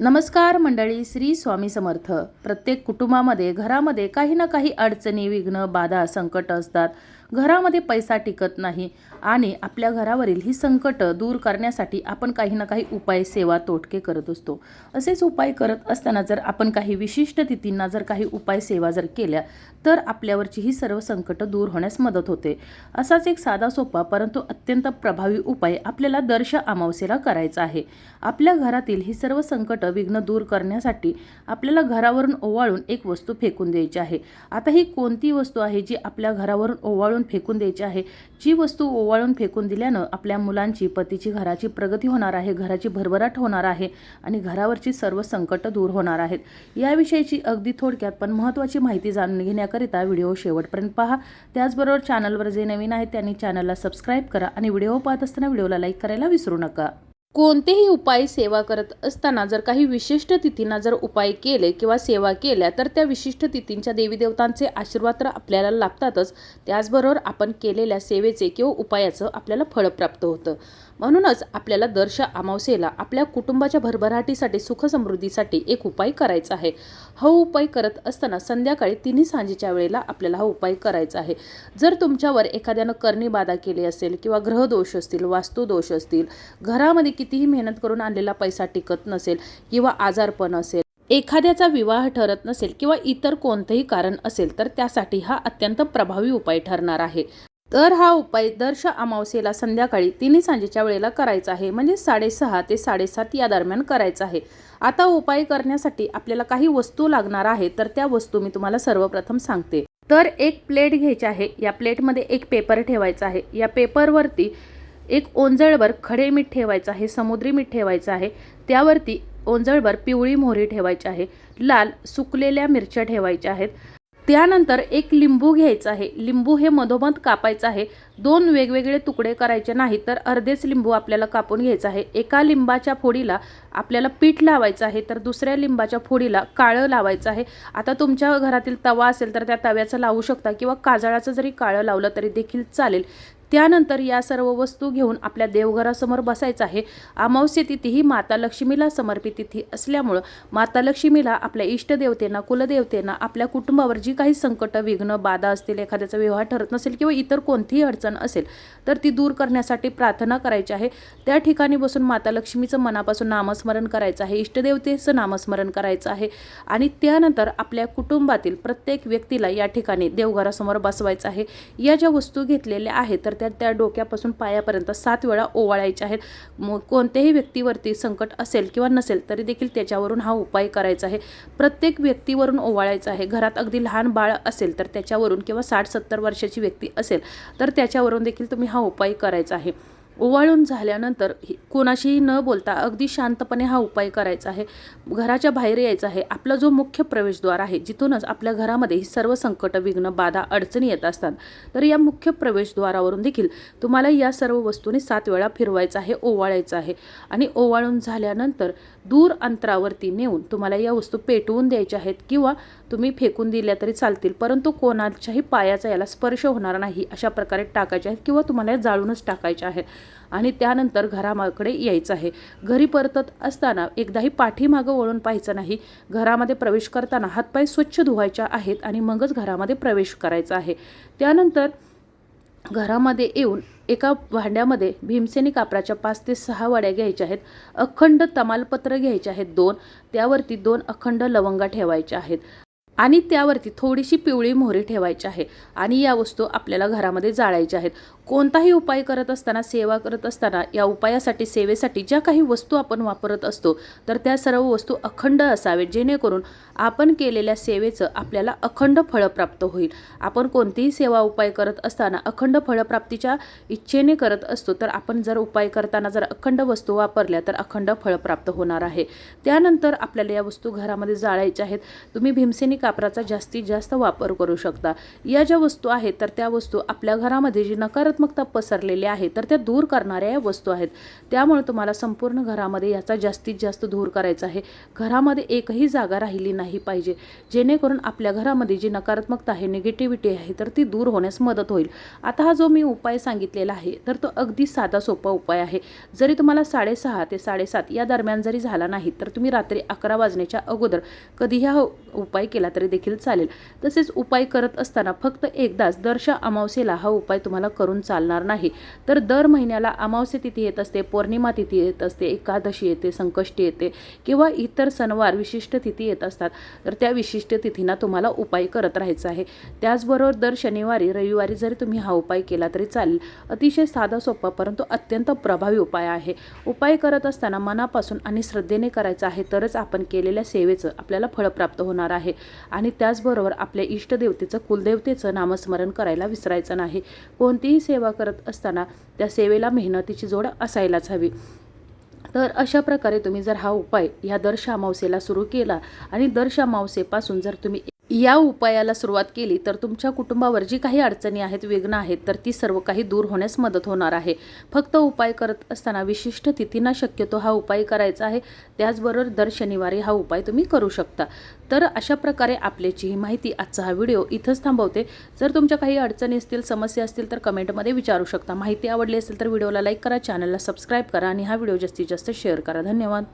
नमस्कार मंडळी श्री स्वामी समर्थ. प्रत्येक कुटुंबामध्ये घरामध्ये काही ना काही अडचणी विघ्न बाधा संकट असतात. घरामध्ये पैसा टिकत नाही आणि आपल्या घरावरील ही संकट दूर करण्यासाठी आपण काही ना काही उपाय सेवा तोटके करत असतो. असेच उपाय करत असताना जर आपण काही विशिष्ट तिथींना जर काही उपाय सेवा जर केल्या तर आपल्यावरची ही सर्व संकटं दूर होण्यास मदत होते. असाच एक साधा सोपा परंतु अत्यंत प्रभावी उपाय आपल्याला दर्श अमावस्येला करायचा आहे. आपल्या घरातील ही सर्व संकट विघ्न दूर करण्यासाठी आपल्याला घरावरून ओवाळून एक वस्तू फेकून द्यायची आहे. आता ही कोणती वस्तू आहे जी आपल्या घरावरून ओवाळून फेकून द्यायची आहे? जी वस्तू ओवाळून फेकून दिल्यानं आपल्या मुलांची पतीची घराची प्रगती होणार आहे घराची भरभराट होणार आहे आणि घरावरची सर्व संकट दूर होणार आहेत. याविषयीची अगदी थोडक्यात पण महत्त्वाची माहिती जाणून घेण्याकरिता व्हिडिओ शेवटपर्यंत पहा. त्याचबरोबर चॅनलवर जे नवीन आहेत त्यांनी चॅनलला सबस्क्राईब करा आणि व्हिडिओ पाहत असताना व्हिडिओला लाईक करायला विसरू नका. कोणतेही उपाय सेवा करत असताना जर काही विशिष्ट तिथींना जर उपाय केले किंवा सेवा केल्या तर त्या विशिष्ट तिथींच्या देवीदेवतांचे आशीर्वाद तर आपल्याला लागतातच. त्याचबरोबर आपण केलेल्या सेवेचे किंवा उपायाचं आपल्याला फळ प्राप्त होतं. म्हणूनच आपल्याला दर्श अमावस्येला आपल्या कुटुंबाच्या भरभराटीसाठी सुखसमृद्धीसाठी एक उपाय करायचा आहे. हा उपाय करत असताना संध्याकाळी तिन्ही सांजेच्या वेळेला आपल्याला हा उपाय करायचा आहे. जर तुमच्यावर एखाद्यानं करणी बाधा केली असेल किंवा ग्रहदोष असतील वास्तुदोष असतील घरामध्ये कितीही मेहनत करून आणलेला पैसा टिकत नसेल किंवा आजारपण असेल एखाद्याचा विवाह ठरत नसेल किंवा इतर कोणतंही कारण असेल तर त्यासाठी हा अत्यंत प्रभावी उपाय ठरणार आहे. तर हा उपाय दर्श अमावस्येला संध्याकाळी तिन्ही सांजेच्या वेळेला करायचा आहे म्हणजे साडेसहा ते साडेसात या दरम्यान करायचा आहे. आता उपाय करण्यासाठी आपल्याला काही वस्तू लागणार आहे तर त्या वस्तू मी तुम्हाला सर्वप्रथम सांगते. तर एक प्लेट घ्यायची आहे या प्लेटमध्ये एक पेपर ठेवायचा आहे. या पेपरवरती एक ओंजळभर खडे मीठ ठेवायचं आहे समुद्री मीठ ठेवायचं आहे. त्यावरती ओंजळभर पिवळी मोहरी ठेवायची आहे. लाल सुकलेल्या मिरच्या ठेवायच्या आहेत. त्यानंतर एक लिंबू घ्यायचा आहे. लिंबू हे मधोमध कापायचं आहे. दोन वेगवेगळे तुकडे करायचे नाही तर अर्धेच लिंबू आपल्याला कापून घ्यायचं आहे. एका लिंबाच्या फोडीला आपल्याला पीठ लावायचं आहे तर दुसऱ्या लिंबाच्या फोडीला काळं लावायचं आहे. आता तुमच्या घरातील तवा असेल तर त्या तव्याचं लावू शकता किंवा काजळाचं जरी काळं लावलं तरी देखील चालेल. त्यानंतर या सर्व वस्तू घेऊन आपल्या देवघरासमोर बसायचं आहे. अमावस्या तिथी ही माता लक्ष्मीला समर्पित तिथी असल्यामुळं माता लक्ष्मीला आपल्या इष्टदेवतेना कुलदेवतेना आपल्या कुटुंबावर जी काही संकट विघ्न बाधा असतील एखाद्याचा विवाह ठरत नसेल किंवा इतर कोणतीही अडचण असेल तर ती दूर करण्यासाठी प्रार्थना करायची आहे. त्या ठिकाणी बसून माता लक्ष्मीचं मनापासून नामस्मरण करायचं आहे. इष्टदेवतेचं नामस्मरण करायचं आहे. आणि त्यानंतर आपल्या कुटुंबातील प्रत्येक व्यक्तीला या ठिकाणी देवघरासमोर बसवायचं आहे. या ज्या वस्तू घेतलेल्या आहेत तर त्या त्या डोक्यापासून पायापर्यंत सात वेळा ओवाळायच्या आहेत. मग कोणत्याही व्यक्तीवरती संकट असेल किंवा नसेल तरी देखील त्याच्यावरून हा उपाय करायचा आहे. प्रत्येक व्यक्तीवरून ओवाळायचा आहे. घरात अगदी लहान बाळ असेल तर त्याच्यावरून किंवा साठ सत्तर वर्षाची व्यक्ती असेल तर त्याच्यावरून देखील तुम्ही हा उपाय करायचा आहे. ओवाळून झाल्यानंतर ही- कोणाशीही न बोलता अगदी शांतपणे हा उपाय करायचा आहे. घराच्या बाहेर यायचं आहे. आपला जो मुख्य प्रवेशद्वार आहे जिथूनच आपल्या घरामध्ये ही सर्व संकट विघ्न बाधा अडचणी येत असतात. तर या मुख्य प्रवेशद्वारावरून देखील तुम्हाला या सर्व वस्तूंनी सात वेळा फिरवायचं आहे ओवाळायचं आहे. आणि ओवाळून झाल्यानंतर दूर अंतरावरती नेऊन तुम्हाला या वस्तू पेटवून द्यायच्या आहेत किंवा तुम्ही फेकून दिल्या तरी चालतील परंतु कोणाच्याही पायाचा याला स्पर्श होणार नाही अशा प्रकारे टाकायचे आहेत किंवा तुम्हाला या जाळूनच टाकायच्या आहेत. आणि त्यानंतर घरामाकडे यायचं आहे. घरी परतत असताना एकदाही पाठीमागं वळून पाहायचं नाही. घरामध्ये प्रवेश करताना हातपाय स्वच्छ धुवायच्या आहेत आणि मगच घरामध्ये प्रवेश करायचा आहे. त्यानंतर घरामध्ये येऊन एका भांड्यामध्ये भीमसेनी कापराच्या पाच ते सहा वड्या घ्यायच्या आहेत. अखंड तमालपत्र घ्यायचे आहेत दोन. त्यावरती दोन अखंड लवंगा ठेवायच्या आहेत. आणि त्यावरती थोडीशी पिवळी मोहरी ठेवायची आहे. आणि या वस्तू आपल्याला घरामध्ये जाळायच्या आहेत. कोणताही उपाय करत असताना सेवा करत असताना या उपायासाठी सेवेसाठी ज्या काही वस्तू आपण वापरत असतो तर त्या सर्व वस्तू अखंड असावेत. जेणेकरून आपण केलेल्या सेवेचं आपल्याला अखंड फळ प्राप्त होईल. आपण कोणतीही सेवा उपाय करत असताना अखंड फळप्राप्तीच्या इच्छेने करत असतो तर आपण जर उपाय करताना जर अखंड वस्तू वापरल्या तर अखंड फळ प्राप्त होणार आहे. त्यानंतर आपल्याला या वस्तू घरामध्ये जाळायच्या आहेत. तुम्ही भीमसेनी कापराचा जास्तीत जास्त वापर करू शकता. या ज्या वस्तू आहेत तर त्या वस्तू आपल्या घरामध्ये जी नकार नकारात्मकता पसरलेली आहे तर त्या दूर करणाऱ्या या वस्तू आहेत. त्यामुळे तुम्हाला संपूर्ण घरामध्ये याचा जास्तीत जास्त दूर करायचा आहे. घरामध्ये एकही जागा राहिली नाही पाहिजे. जेणेकरून आपल्या घरामध्ये जी नकारात्मकता आहे निगेटिव्हिटी आहे तर ती दूर होण्यास मदत होईल. आता हा जो मी उपाय सांगितलेला आहे तर तो अगदी साधा सोपा उपाय आहे. जरी तुम्हाला साडेसहा ते साडेसात या दरम्यान जरी झाला नाही तर तुम्ही रात्री अकरा वाजण्याच्या अगोदर कधी हा उपाय केला तरी देखील चालेल. तसेच उपाय करत असताना फक्त एकदाच दरशा अमावस्येला हा उपाय तुम्हाला करून चालणार नाही. तर दर महिन्याला अमावस्या तिथी येत असते पौर्णिमा तिथी येत असते एकादशी येते संकष्टी येते किंवा इतर सणवार विशिष्ट तिथी येत असतात. तर त्या विशिष्ट तिथींना तुम्हाला उपाय करत राहायचा आहे. त्याचबरोबर दर शनिवारी रविवारी जरी तुम्ही हा उपाय केला तरी चालेल. अतिशय साधा सोपा परंतु अत्यंत प्रभावी उपाय आहे. उपाय करत असताना मनापासून आणि श्रद्धेने करायचा आहे तरच आपण केलेल्या सेवेचं आपल्याला फळ प्राप्त होणार आहे. आणि त्याचबरोबर आपल्या इष्टदेवतेचं कुलदेवतेचं नामस्मरण करायला विसरायचं नाही. कोणतीही सेवा सेवा करत असताना त्या सेवेला मेहनतीची जोड असायलाच हवी. तर अशा प्रकारे तुम्ही जर हा उपाय ह्या दर अमावस्येला सुरू केला आणि दर अमावस्येपासून जर तुम्ही या उपायाला सुरुवात केली तर तुमच्या कुटुंबावर जी काही अडचणी आहेत विघ्न आहेत तर ती सर्व काही दूर होण्यास मदत होणार आहे. फक्त उपाय करत असताना विशिष्ट तिथींना शक्यतो हा उपाय करायचा आहे. त्याचबरोबर दर शनिवारी हा उपाय तुम्ही करू शकता. तर अशा प्रकारे आपल्याची ही माहिती आजचा हा व्हिडिओ इथंच थांबवते. जर तुमच्या काही अडचणी असतील समस्या असतील तर कमेंटमध्ये विचारू शकता. माहिती आवडली असेल तर व्हिडिओला लाईक करा चॅनलला सबस्क्राईब करा आणि हा व्हिडिओ जास्तीत जास्त शेअर करा. धन्यवाद.